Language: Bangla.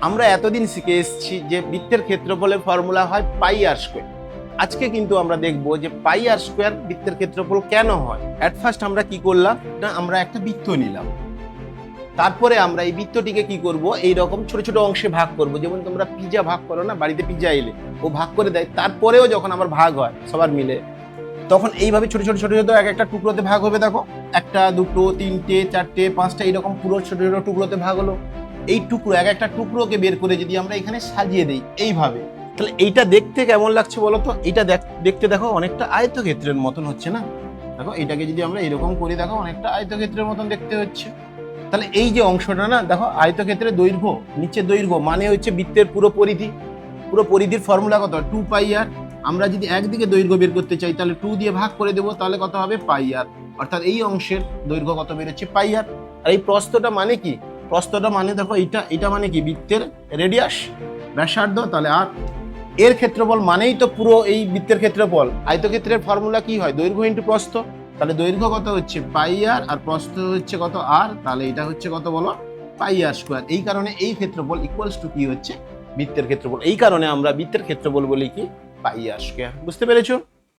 আমরা এতদিন শিখে এসেছি যে বৃত্তের ক্ষেত্রফলের ফর্মুলা হয় পাই আর স্কোয়ার। আজকে কিন্তু আমরা দেখব যে পাই আর স্কোয়ার বৃত্তের ক্ষেত্রফল কেন হয়। অ্যাট ফার্স্ট আমরা কি করলাম? না, আমরা একটা বৃত্ত নিলাম। তারপরে আমরা এই বৃত্তটিকে কি করব? এই রকম ছোট ছোট অংশে ভাগ করব। যেমন তোমরা পিজা ভাগ করো না, বাড়িতে পিজা এলে ও ভাগ করে দেয়। তারপরেও যখন আমার ভাগ হয় সবার মিলে, তখন এইভাবে ছোট ছোট ছোট ছোট এক একটা টুকরোতে ভাগ হবে, দেখো। একটা, দুটো, তিনটে, চারটে, পাঁচটা, এইরকম পুরো ছোট ছোট টুকরোতে ভাগ হলো। এই টুকরো, এক একটা টুকরোকে বের করে যদি আমরা এখানে সাজিয়ে দিই এইভাবে, তাহলে এইটা দেখতে কেমন লাগছে বলো তো? এটা দেখ- দেখতে দেখো অনেকটা আয়তক্ষেত্রের মতন হচ্ছে না? দেখো এটাকে যদি আমরা এরকম করি, দেখো অনেকটা আয়তক্ষেত্রের মতন দেখতে হচ্ছে। তাহলে এই যে অংশটা না, দেখো আয়তক্ষেত্রের দৈর্ঘ্য নিচে দৈর্ঘ্য মানে হচ্ছে বৃত্তের পুরো পরিধি। পুরো পরিধির ফর্মুলা কত? টু পাই আর আমরা যদি একদিকে দৈর্ঘ্য বের করতে চাই, তাহলে টু দিয়ে ভাগ করে দেবো, তাহলে কত হবে? পাই আর অর্থাৎ এই অংশের দৈর্ঘ্য কত বেরোচ্ছে? পাই আর আর এই প্রস্তটা মানে কি? প্রস্থটা মানে দেখো এটা এটা মানে কি? বৃত্তের রেডিয়াস ব্যাসার্ধ, তাহলে আর এর ক্ষেত্রফল মানেই তো পুরো এই বৃত্তের ক্ষেত্রফল। আয়তক্ষেত্রের ফর্মুলা কি হয়? দৈর্ঘ্য ইন্টু প্রস্থ। তাহলে দৈর্ঘ্য কত হচ্ছে? পাই আর আর প্রস্থ হচ্ছে কত আর তাহলে এটা হচ্ছে কত বলো? পাই আর স্কোয়ার এই কারণে এই ক্ষেত্রফল ইকুয়ালস টু কি হচ্ছে? বৃত্তের ক্ষেত্রফল। এই কারণে আমরা বৃত্তের ক্ষেত্রফল বলি কি? পাই আর স্কোয়ার বুঝতে পেরেছ?